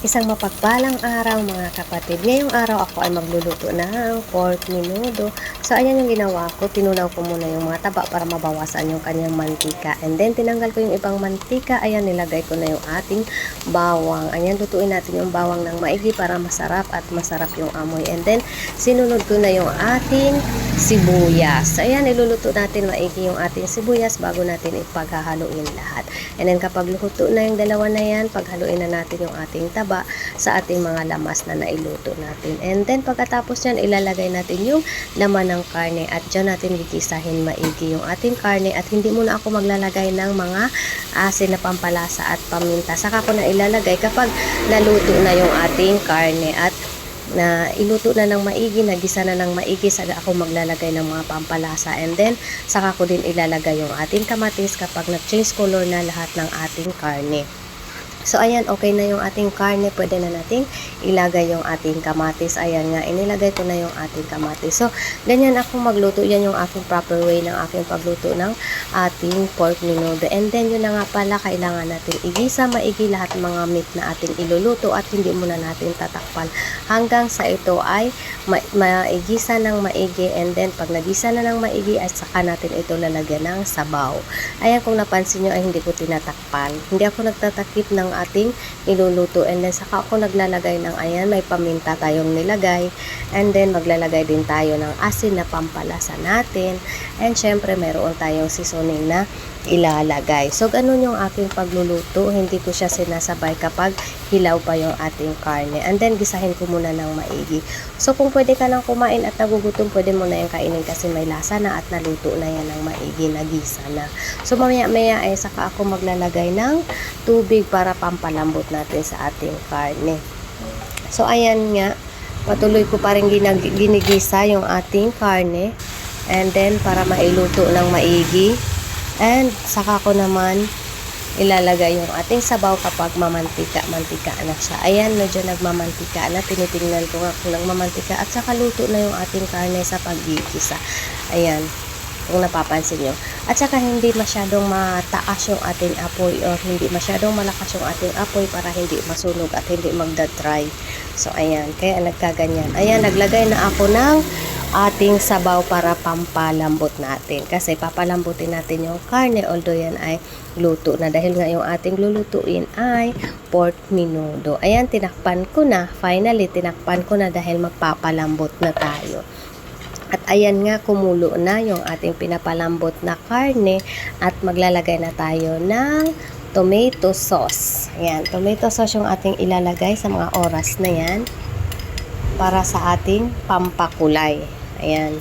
Isang mapagpalang araw mga kapatid. Ngayong araw ako ay magluluto ng pork menudo. So ayan yung ginawa ko. Tinunaw ko muna yung mga taba para mabawasan yung kanyang mantika. And then tinanggal ko yung ibang mantika. Ayan nilagay ko na yung ating bawang. Ayan lutuin natin yung bawang ng maigi para masarap at masarap yung amoy. And then sinunod ko na yung ating sibuyas. Ayan iluluto natin maigi yung ating sibuyas bago natin ipaghahaluin lahat. And then kapag luto na yung dalawa na yan, paghaluin na natin yung ating taba sa ating mga lamas na nailuto natin. And then pagkatapos yan, ilalagay natin yung laman ng karne at dyan natin gigisahin maigi yung ating karne at hindi muna ako maglalagay ng mga asin na pampalasa at paminta. Saka ko na ilalagay kapag naluto na yung ating karne at na iluto na ng maigi, nagisa na ng maigi, saka ako maglalagay ng mga pampalasa and then saka ko din ilalagay yung ating kamatis kapag nag-change color na lahat ng ating karne. So, ayan, okay na yung ating karne. Pwede na nating ilagay yung ating kamatis. Ayan nga, inilagay ko na yung ating kamatis. So, ganyan ako magluto. Yan yung aking proper way ng aking pagluto ng ating pork menudo. And then, yun na nga pala, kailangan natin igisa, maigi lahat mga meat na ating iluluto at hindi muna natin tatakpan hanggang sa ito ay ma- maigisa ng maigi. And then, pag nagisa na ng maigi, ay saka natin ito lalagyan ng sabaw. Ayan, kung napansin nyo, ay hindi ko tinatakpan. Hindi ako nagtatakip ng ating niluluto. And then, saka ako naglalagay ng, ayan, may paminta tayong nilagay. And then, maglalagay din tayo ng asin na pampalasa natin. And, syempre, meron tayong seasoning na ilalagay. So, ganun yung aking pagluluto. Hindi ko siya sinasabay kapag hilaw pa yung ating karne. And then, gisahin ko muna ng maigi. So, kung pwede ka nang kumain at nagugutom, pwede mo na yung kainin kasi may lasa na at naluto na yan ng maigi, nagisa na. So, mamaya-maya ay saka ako maglalagay ng tubig para pampalambot natin sa ating karne. So, ayan nga. Patuloy ko pa rin ginigisa yung ating karne. And then, para mailuto ng maigi. And, saka ko naman ilalagay yung ating sabaw kapag mamantika, mantika na siya. Ayan, medyo nagmamantika na. Tinitingnan ko nga kung nagmamantika. At saka luto na yung ating karne sa paggigisa. Ayan, kung napapansin nyo. At saka hindi masyadong mataas yung ating apoy or hindi masyadong malakas yung ating apoy para hindi masunog at hindi magda-dry. So, ayan. Kaya nagkaganyan. Ayan, naglagay na ako ng ating sabaw para pampalambot natin. Kasi papalambutin natin yung karne although yan ay luto na. Dahil nga yung ating lulutuin ay pork menudo. Ayan, tinakpan ko na. Finally, tinakpan ko na dahil magpapalambot na tayo. At ayan nga, kumulo na yung ating pinapalambot na karne at maglalagay na tayo ng tomato sauce. Ayan, tomato sauce yung ating ilalagay sa mga oras na yan para sa ating pampakulay. Ayan.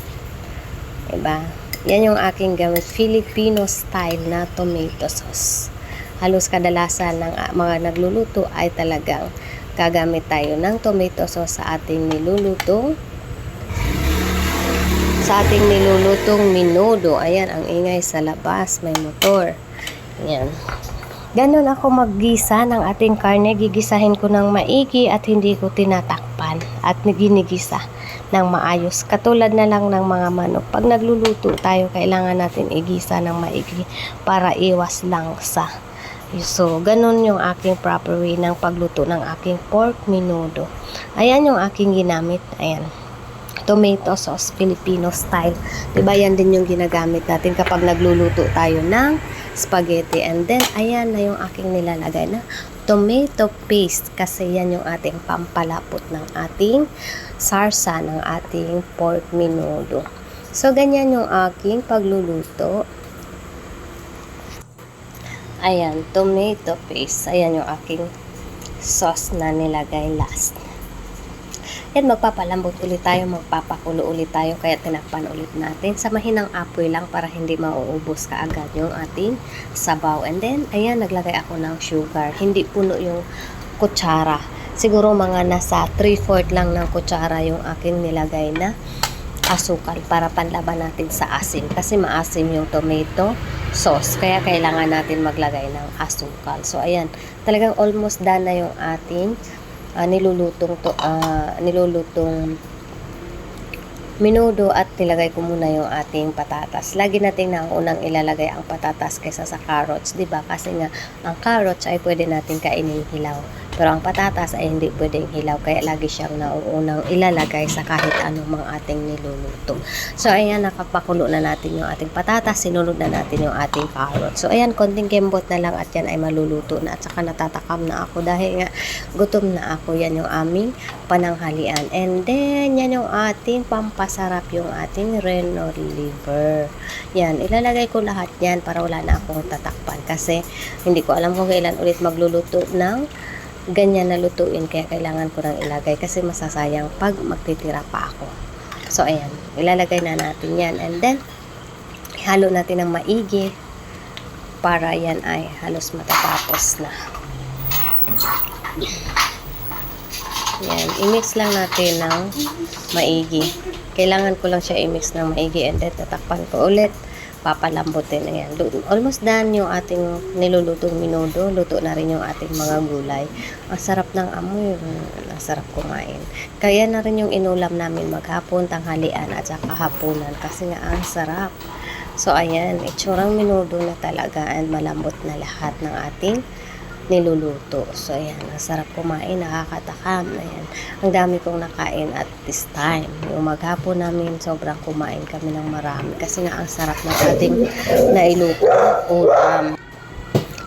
Diba? Yan yung aking gamit. Filipino style na tomato sauce. Halos kadalasan ng ah, mga nagluluto ay talagang gagamit tayo ng tomato sauce sa ating nilulutong sa ating nilulutong minudo. Ayan, ang ingay sa labas. May motor. Ayan. Ganon ako maggisa ng ating karne. Gigisahin ko ng maigi at hindi ko tinatakpan at ginigisa ng maayos. Katulad na lang ng mga manok. Pag nagluluto tayo, kailangan natin igisa ng maigi para iwas langsa. So, ganun yung aking proper way ng pagluto ng aking pork menudo. Ayan yung aking ginamit. Ayan tomato sauce, Filipino style. Diba yan din yung ginagamit natin kapag nagluluto tayo ng spaghetti. And then, ayan na yung aking nilalagay na tomato paste kasi yan yung ating pampalapot ng ating sarsa ng ating pork menudo. So, ganyan yung aking pagluluto. Ayan, tomato paste. Ayan yung aking sauce na nilagay last. Yan, magpapalambot ulit tayo, magpapakulo ulit tayo, kaya tinakpan ulit natin sa mahinang apoy lang para hindi mauubos kaagad yung ating sabaw. And then, ayan, naglagay ako ng sugar. Hindi puno yung kutsara. Siguro mga nasa 3-4 lang ng kutsara yung aking nilagay na asukal para panlaban natin sa asin. Kasi maasim yung tomato sauce. Kaya kailangan natin maglagay ng asukal. So, ayan, talagang almost done na yung ating uh, nilulutong to uh, nilulutong minudo at nilagay ko muna yung ating patatas. Lagi nating naunang ilalagay ang patatas kaysa sa carrots, 'di ba? Kasi nga ang carrots ay pwede natin kainin hilaw. Pero ang patatas ay hindi pwedeng hilaw kaya lagi siyang nauunang ilalagay sa kahit anong mga ating niluluto. So ayan, nakapakulo na natin yung ating patatas, sinunod na natin yung ating carrot. So ayan, konting kembot na lang at yan ay maluluto na at saka natatakam na ako dahil nga gutom na ako. Yan yung aming pananghalian. And then, yan yung ating pampasarap yung ating Reno liver. Yan, ilalagay ko lahat yan para wala na akong tatakpan kasi hindi ko alam kung kailan ulit magluluto ng ganyan na lutuin kaya kailangan ko nang ilagay kasi masasayang pag magtitira pa ako. So, ayan, ilalagay na natin yan and then, halo natin ng maigi para yan ay halos matatapos na. Yan, i-mix lang natin ng maigi. Kailangan ko lang siya i-mix ng maigi and then tatakpan ko ulit. Papalambutin na yan. Lu- Almost done yung ating nilulutong minudo. Luto na rin yung ating mga gulay. Ang sarap ng amoy. Ang sarap kumain. Kaya na rin yung inulam namin maghapon, tanghalian at saka hapunan kasi nga ang sarap. So ayan, itsurang minudo na talaga and malambot na lahat ng ating niluluto. So, ayan, ang sarap kumain, nakakatakam. Ayan, ang dami kong nakain at this time. Yung maghapon namin, sobrang kumain kami ng marami. Kasi nga, ang sarap ng ating nailuto. Ulam.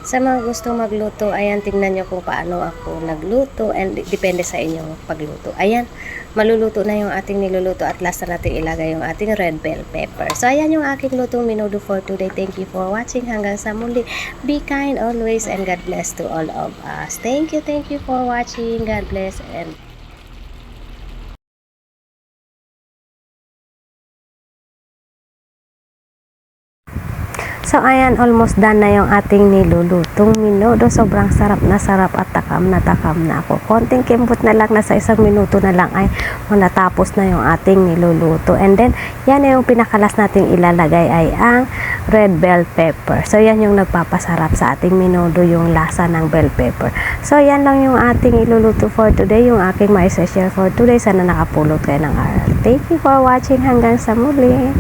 Sa mga gustong magluto, ayan, tingnan nyo kung paano ako nagluto and depende sa inyong pagluto. Ayan, maluluto na yung ating niluluto at last na natin ilagay yung ating red bell pepper. So, ayan yung aking lutong minudo for today. Thank you for watching. Hanggang sa muli. Be kind always and God bless to all of us. Thank you, thank you for watching. God bless and So ayan, almost done na yung ating nilulutong minuto. Sobrang sarap na sarap at takam na takam na ako. Konting kimbot na lang, nasa isang minuto na lang ay natapos na yung ating niluluto. And then, yan na yung pinakalas nating ilalagay ay ang red bell pepper. So yan yung nagpapasarap sa ating minuto, yung lasa ng bell pepper. So yan lang yung ating iluluto for today, yung aking ma-share for today. Sana nakapulot kayo ng aral. Thank you for watching. Hanggang sa muli.